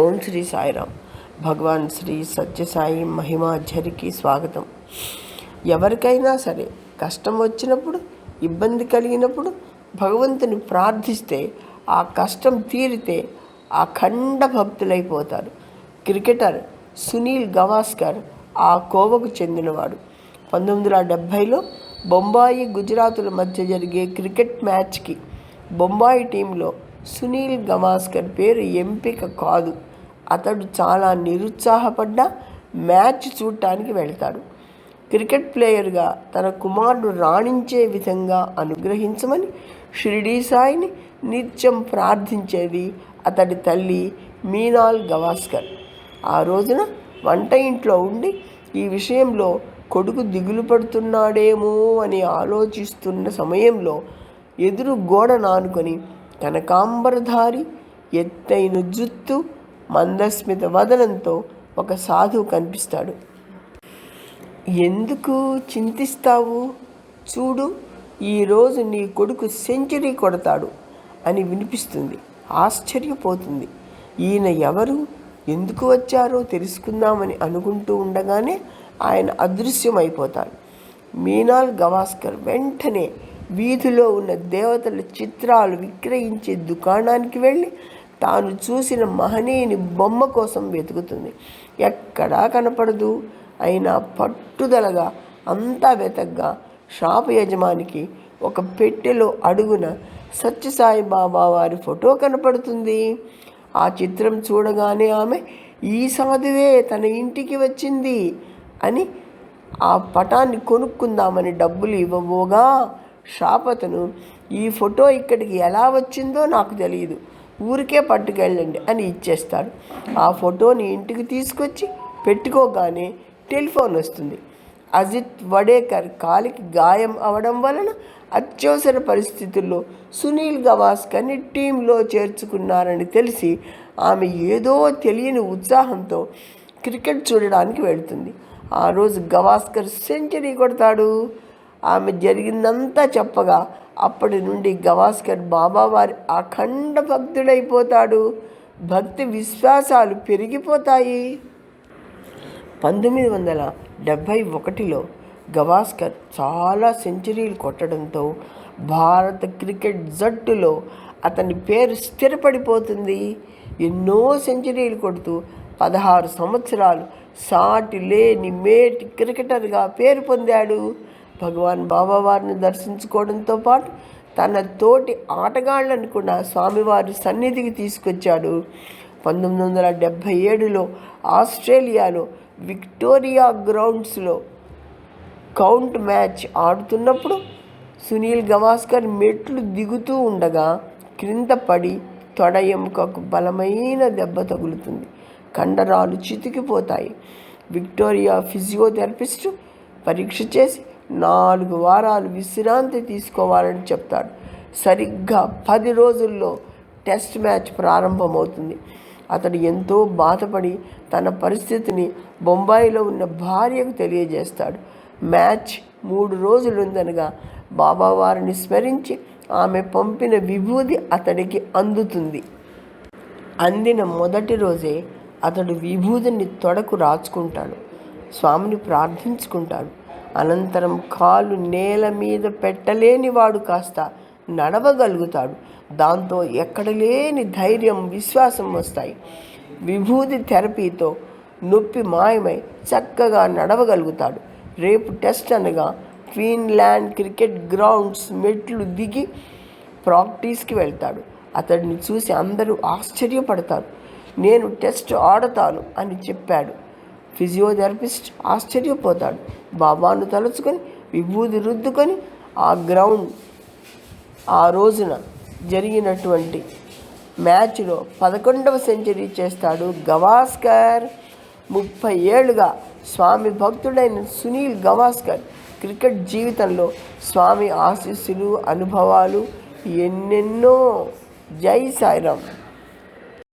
ఓం శ్రీ సాయిరామ్. భగవాన్ శ్రీ సత్యసాయి మహిమాఝరికి స్వాగతం. ఎవరికైనా సరే కష్టం వచ్చినప్పుడు ఇబ్బంది కలిగినప్పుడు భగవంతుని ప్రార్థిస్తే ఆ కష్టం తీరితే అఖండ భక్తులైపోతారు. క్రికెటర్ సునీల్ గవాస్కర్ ఆ కోవకు చెందినవాడు. పంతొమ్మిది వందల డెబ్భైలో బొంబాయి గుజరాతుల మధ్య జరిగే క్రికెట్ మ్యాచ్కి బొంబాయి టీంలో సునీల్ గవాస్కర్ పేరు ఎంపిక కాదు. అతడు చాలా నిరుత్సాహపడ్డ మ్యాచ్ చూడటానికి వెళ్తాడు. క్రికెట్ ప్లేయర్గా తన కుమారుడు రాణించే విధంగా అనుగ్రహించమని షిరిడీ సాయిని నిత్యం ప్రార్థించేది అతడి తల్లి మీనాల్ గవాస్కర్. ఆ రోజున వంట ఇంట్లో ఉండి ఈ విషయంలో కొడుకు దిగులు పడుతున్నాడేమో అని ఆలోచిస్తున్న సమయంలో ఎదురు గోడ నానుకొని కనకాంబరధారి ఎత్తైన జుత్తు మందస్మిత వదనంతో ఒక సాధువు కనిపిస్తాడు. ఎందుకు చింతిస్తావు? చూడు ఈరోజు నీ కొడుకు సెంచరీ కొడతాడు అని వినిపిస్తుంది. ఆశ్చర్యపోతుంది. ఈయన ఎవరు? ఎందుకు వచ్చారో తెలుసుకుందామని అనుకుంటూ ఉండగానే ఆయన అదృశ్యమైపోతాడు. మీనాల్ గవాస్కర్ వెంటనే వీధిలో ఉన్న దేవతల చిత్రాలు విక్రయించే దుకాణానికి వెళ్ళి తాను చూసిన మహనీయుని బొమ్మ కోసం వెతుకుతుంది. ఎక్కడా కనపడదు. అయినా పట్టుదలగా అంతా వెతగ్గా షాపు యజమానికి ఒక పెట్టెలో అడుగున సత్యసాయి బాబా వారి ఫోటో కనపడుతుంది. ఆ చిత్రం చూడగానే ఆమె ఈ సాధువే తన ఇంటికి వచ్చింది అని ఆ పటాన్ని కొనుక్కుందామని డబ్బులు ఇవ్వబోగా షాపతను ఈ ఫోటో ఇక్కడికి ఎలా వచ్చిందో నాకు తెలియదు ఊరికే పట్టుకెళ్ళండి అని ఇచ్చేస్తాడు. ఆ ఫోటోని ఇంటికి తీసుకొచ్చి పెట్టుకోగానే టెలిఫోన్ వస్తుంది. అజిత్ వడేకర్ కాలికి గాయం అవడం వలన అత్యవసర పరిస్థితుల్లో సునీల్ గవాస్కర్ని టీంలో చేర్చుకున్నారని తెలిసి ఆమె ఏదో తెలియని ఉత్సాహంతో క్రికెట్ చూడడానికి వెళ్తుంది. ఆ రోజు గవాస్కర్ సెంచరీ కొడతాడు. ఆమె జరిగిందంతా చెప్పగా అప్పటి నుండి గవాస్కర్ బాబావారి అఖండ భక్తుడైపోతాడు. భక్తి విశ్వాసాలు పెరిగిపోతాయి. పంతొమ్మిది వందల డెబ్భై ఒకటిలో గవాస్కర్ చాలా సెంచరీలు కొట్టడంతో భారత క్రికెట్ జట్టులో అతని పేరు స్థిరపడిపోతుంది. ఎన్నో సెంచరీలు కొడుతూ పదహారు సంవత్సరాలు సాటి లేని మేటి క్రికెటర్గా పేరు పొందాడు. భగవాన్ బాబావారిని దర్శించుకోవడంతో పాటు తన తోటి ఆటగాళ్ళను కూడా స్వామివారి సన్నిధికి తీసుకొచ్చాడు. పంతొమ్మిది వందల డెబ్భై ఏడులో ఆస్ట్రేలియాలో విక్టోరియా గ్రౌండ్స్లో కౌంట్ మ్యాచ్ ఆడుతున్నప్పుడు సునీల్ గవాస్కర్ మెట్లు దిగుతూ ఉండగా క్రింద పడి తొడ ఎముకకు బలమైన దెబ్బ తగులుతుంది. కండరాలు చితికిపోతాయి. విక్టోరియా ఫిజియోథెరపిస్ట్ పరీక్ష చేసి నాలుగు వారాలు విశ్రాంతి తీసుకోవాలని చెప్తాడు. సరిగ్గా పది రోజుల్లో టెస్ట్ మ్యాచ్ ప్రారంభమవుతుంది. అతడు ఎంతో బాధపడి తన పరిస్థితిని బొంబాయిలో ఉన్న భార్యకు తెలియజేస్తాడు. మ్యాచ్ మూడు రోజులుందనగా బాబావారిని స్మరించి ఆమె పంపిన విభూది అతడికి అందుతుంది. అందిన మొదటి రోజే అతడు విభూతిని తొడకు రాచుకుంటాడు. స్వామిని ప్రార్థించుకుంటాడు. అనంతరం కాలు నేల మీద పెట్టలేని వాడు కాస్త నడవగలుగుతాడు. దాంతో ఎక్కడ లేని ధైర్యం విశ్వాసం వస్తాయి. విభూతి థెరపీతో నొప్పి మాయమై చక్కగా నడవగలుగుతాడు. రేపు టెస్ట్ అనగా క్వీన్లాండ్ క్రికెట్ గ్రౌండ్స్ మెట్లు దిగి ప్రాక్టీస్కి వెళ్తాడు. అతడిని చూసి అందరూ ఆశ్చర్యపడతారు. నేను టెస్ట్ ఆడతాను అని చెప్పాడు. ఫిజియోథెరపిస్ట్ ఆశ్చర్యపోతాడు. బాబాను తలుచుకొని విభూది రుద్దుకొని ఆ గ్రౌండ్ ఆ రోజున జరిగినటువంటి మ్యాచ్లో పదకొండవ సెంచరీ చేస్తాడు గవాస్కర్. ముప్పై ఏళ్ళుగా స్వామి భక్తుడైన సునీల్ గవాస్కర్ క్రికెట్ జీవితంలో స్వామి ఆశీస్సులు అనుభవాలు ఎన్నెన్నో. జై సాయిరామ్.